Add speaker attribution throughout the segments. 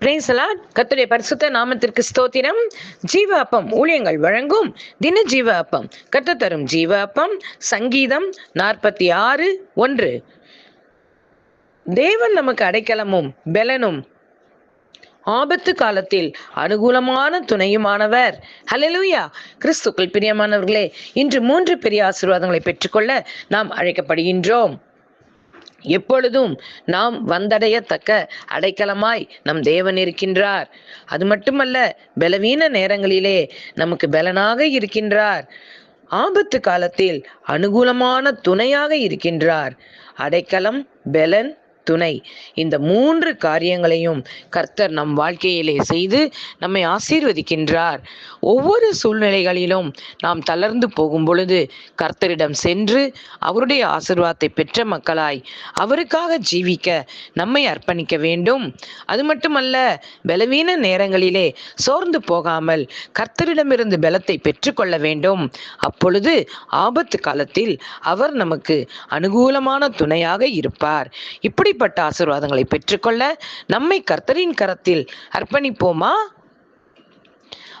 Speaker 1: பிரேசலாட் கத்துடைய பரிசுத்த நாமத்திற்கு ஸ்தோத்திரம். ஜீவ அப்பம் ஊழியங்கள் வழங்கும் தின ஜீவ அப்பம் கத்து தரும் ஜீவ அப்பம் சங்கீதம் நாற்பத்தி ஆறு ஒன்று. தேவன் நமக்கு அடைக்கலமும் பெலனும் ஆபத்து காலத்தில் அனுகூலமான துணையுமானவர். ஹலலூயா கிறிஸ்துக்கள் பிரியமானவர்களே இன்று மூன்று பெரிய ஆசீர்வாதங்களை பெற்றுக்கொள்ள நாம் அழைக்கப்படுகின்றோம். எப்பொழுதும் நாம் வந்தடையத்தக்க அடைக்கலமாய் நம் தேவன் இருக்கின்றார். அது மட்டுமல்ல பலவீன நேரங்களிலே நமக்கு பலனாக இருக்கின்றார். ஆபத்து காலத்தில் அனுகூலமான துணையாக இருக்கின்றார். அடைக்கலம் பெலன் துணை. இந்த மூன்று காரியங்களையும் கர்த்தர் நம் வாழ்க்கையிலே செய்து நம்மை ஆசீர்வதிக்கின்றார். ஒவ்வொரு சூழ்நிலைகளிலும் நாம் தளர்ந்து போகும் பொழுது கர்த்தரிடம் சென்று அவருடைய ஆசிர்வாதத்தை பெற்ற மக்களாய் அவருக்காக ஜீவிக்க நம்மை அர்ப்பணிக்க வேண்டும். அது மட்டுமல்ல பலவீன நேரங்களிலே சோர்ந்து போகாமல் கர்த்தரிடமிருந்து பலத்தை பெற்றுக்கொள்ள வேண்டும். அப்பொழுது ஆபத்து காலத்தில் அவர் நமக்கு அனுகூலமான துணையாக இருப்பார். இப்படி இப்படிப்பட்ட ஆசீர்வாதங்களை பெற்றுக்கொள்ள நம்மை கர்த்தரின் கரத்தில் அர்ப்பணிப்போமா?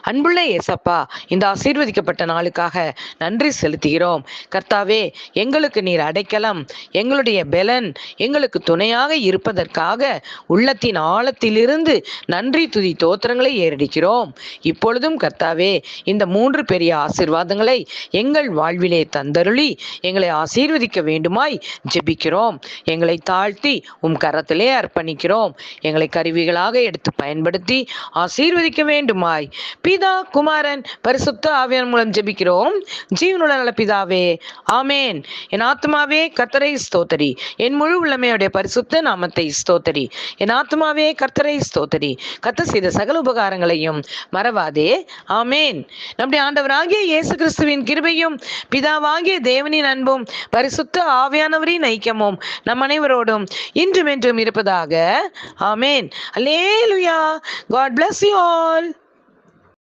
Speaker 1: அன்புள்ள ஏசப்பா இந்த ஆசீர்வதிக்கப்பட்ட நாளுக்காக நன்றி செலுத்துகிறோம். கர்த்தாவே எங்களுக்கு நீர் அடைக்கலம் எங்களுடைய பெலன் எங்களுக்கு துணையாக இருப்பதற்காக உள்ளத்தின் ஆழத்திலிருந்து நன்றி துதி தோத்திரங்களை ஏறடிக்கிறோம். இப்பொழுதும் கர்த்தாவே இந்த மூன்று பெரிய ஆசீர்வாதங்களை எங்கள் வாழ்விலே தந்தருளி எங்களை ஆசீர்வதிக்க வேண்டுமாய் ஜெபிக்கிறோம். எங்களை தாழ்த்தி உம் கரத்திலே அர்ப்பணிக்கிறோம். எங்களை கருவிகளாக எடுத்து பயன்படுத்தி ஆசீர்வதிக்க வேண்டுமாய். பிதா குமாரன் பரிசுத்த ஆவியான் மூலம் ஜெபிக்கிறோம். ஜீவனுள்ள நல்ல பிதாவே ஆமேன். என் ஆத்மாவே கர்த்தரை ஸ்தோத்தரி. என் முழு உள்ளமையுடைய பரிசுத்த நாமத்தை ஸ்தோத்தரி. என் ஆத்மாவே கர்த்தரை ஸ்தோத்தரி. கத்த செய்த சகல உபகாரங்களையும் மறவாதே. ஆமேன். நம்முடைய ஆண்டவராகிய இயேசு கிறிஸ்துவின் கிருபையும் பிதாவாகிய தேவனின் அன்பும் பரிசுத்த ஆவியானவரின் ஐக்கியமும் நம் அனைவரோடும் இன்றும் என்றும் இருப்பதாக. ஆமேன். அல்லேலுயா. God bless you all